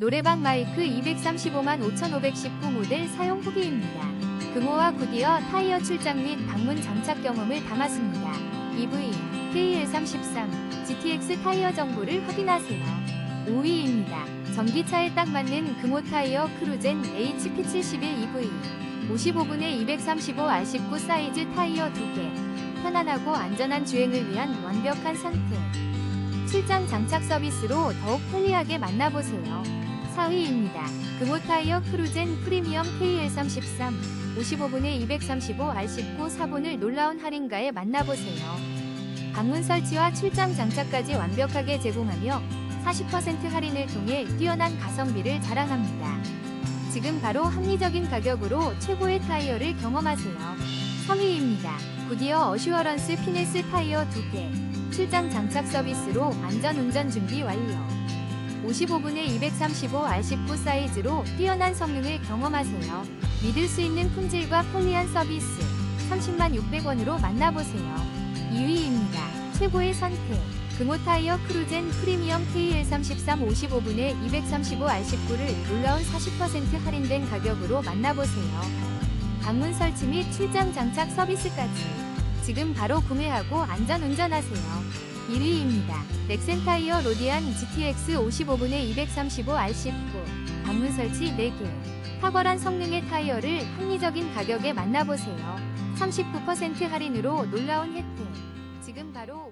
노래방 마이크 235만 5,519 모델 사용 후기입니다. 금호와 구디어 타이어 출장 및 방문 장착 경험을 담았습니다. EV K133 GTX 타이어 정보를 확인하세요. 5위입니다. 전기차에 딱 맞는 금호 타이어 크루젠 HP71 EV 55분에 235R19 사이즈 타이어 2개 편안하고 안전한 주행을 위한 완벽한 선택 출장 장착 서비스로 더욱 편리하게 만나보세요. 4위입니다. 금호 타이어 크루젠 프리미엄 K133 55분에 235R19 4분을 놀라운 할인가에 만나보세요. 방문 설치와 출장 장착까지 완벽하게 제공하며 40% 할인을 통해 뛰어난 가성비를 자랑합니다. 지금 바로 합리적인 가격으로 최고의 타이어를 경험하세요. 3위입니다. 구디어 어슈어런스 피네스 타이어 2개 출장 장착 서비스로 안전 운전 준비 완료. 55분에 235R19 사이즈로 뛰어난 성능을 경험하세요. 믿을 수 있는 품질과 편리한 서비스 30만 600원으로 만나보세요. 2위입니다. 최고의 선택. 금호 타이어 크루젠 프리미엄 K133 55분에 235R19를 놀라운 40% 할인된 가격으로 만나보세요. 방문 설치 및 출장 장착 서비스까지. 지금 바로 구매하고 안전 운전하세요. 1위입니다. 넥센 타이어 로디안 GTX 55분에 235R19 방문 설치 4개. 탁월한 성능의 타이어를 합리적인 가격에 만나보세요. 39% 할인으로 놀라운 혜택. 지금 바로